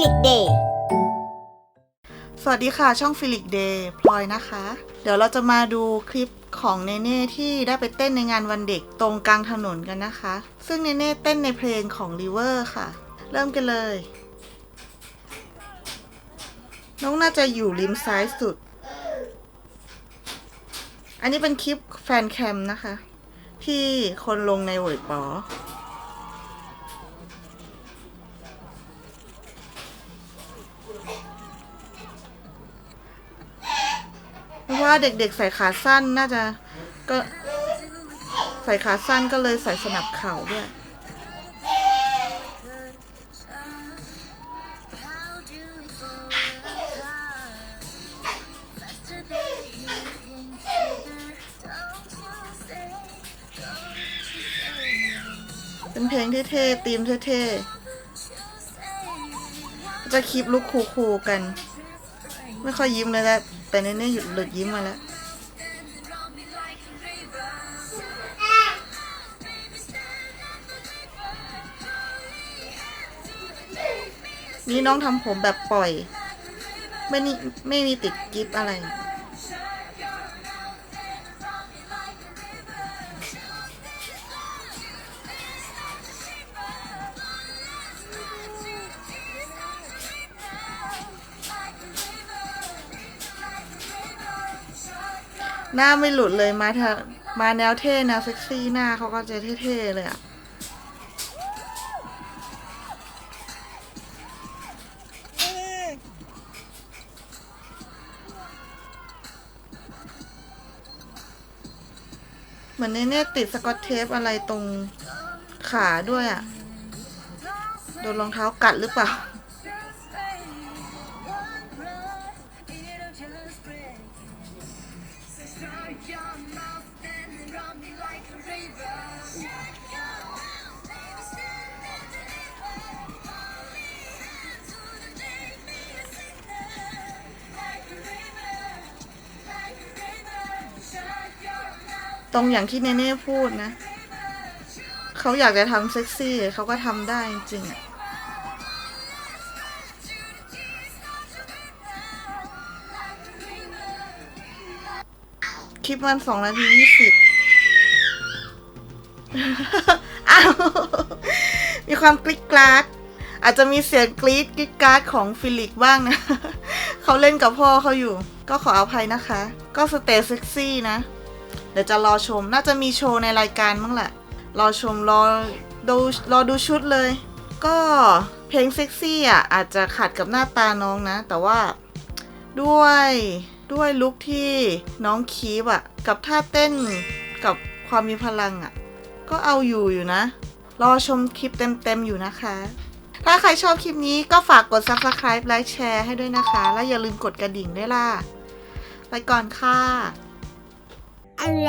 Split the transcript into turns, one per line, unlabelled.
ลิกเดย์
สวัสดีค่ะช่องฟิลิกเดย์พลอยนะคะ เดี๋ยวเราจะมาดูคลิปของเนเน่ที่ได้ไปเต้นในงานวันเด็กตรงกลางถนนกันนะคะ ซึ่งเนเน่เต้นในเพลงของ River ค่ะ เริ่มกันเลย น้องน่าจะอยู่ริมซ้ายสุด อันนี้เป็นคลิปแฟนแคมนะคะ ที่คนลงในเวิร์ดปอ ว่าเด็กๆใส่ขาสั้นน่าจะก็ใส่ขาสั้นก็เลยใส่สนับเข่าด้วยเป็นเพลงเท่ๆธีมเท่ๆ จะคลิปลุกคูๆกัน ไม่ค่อยยิ้มเลยแหละ แต่เน่ๆหยุดหลุดยิ้มมาแล้วนี่น้องทำผมแบบปล่อย ไม่นี่ไม่มีติดกิฟอะไร หน้าไม่หลุดเลยมาทางมาแนวเท่แนวเซ็กซี่หน้าเขาก็จะเท่ๆเลยอะเหมือนเน่ๆติดสกอตเทปอะไรตรงขาด้วยอะโดนรองเท้ากัดหรือเปล่า ตรงอย่างที่เนเน่พูดนะ เขาอยากจะทำเซ็กซี่เขาก็ทำได้จริงอะคลิปมันสองนาทียี่สิบอ้าว มีความกริ๊กกราดอาจจะมีเสียงกรี๊ดกริ๊กกราดของฟิลิกบ้างนะ เขาเล่นกับพ่อเขาอยู่ ก็ขออภัยนะคะ ก็สเตย์เซ็กซี่นะ เดี๋ยวจะรอชมน่าจะมีโชว์ในรายการมั้งแหละ รอชมรอดูรอดูชุดเลย ก็เพลงเซ็กซี่อะอาจจะขัดกับหน้าตาน้องนะ แต่ว่าด้วยด้วยลุคที่น้องคีบอะ กับท่าเต้นกับความมีพลังอะ ก็เอาอยู่อยู่นะ รอชมคลิปเต็มๆอยู่นะคะ ถ้าใครชอบคลิปนี้ก็ฝากกด subscribe ไลค์แชร์ให้ด้วยนะคะ แล้วอย่าลืมกดกระดิ่งด้วยล่ะ ไปก่อนค่ะ
อะไ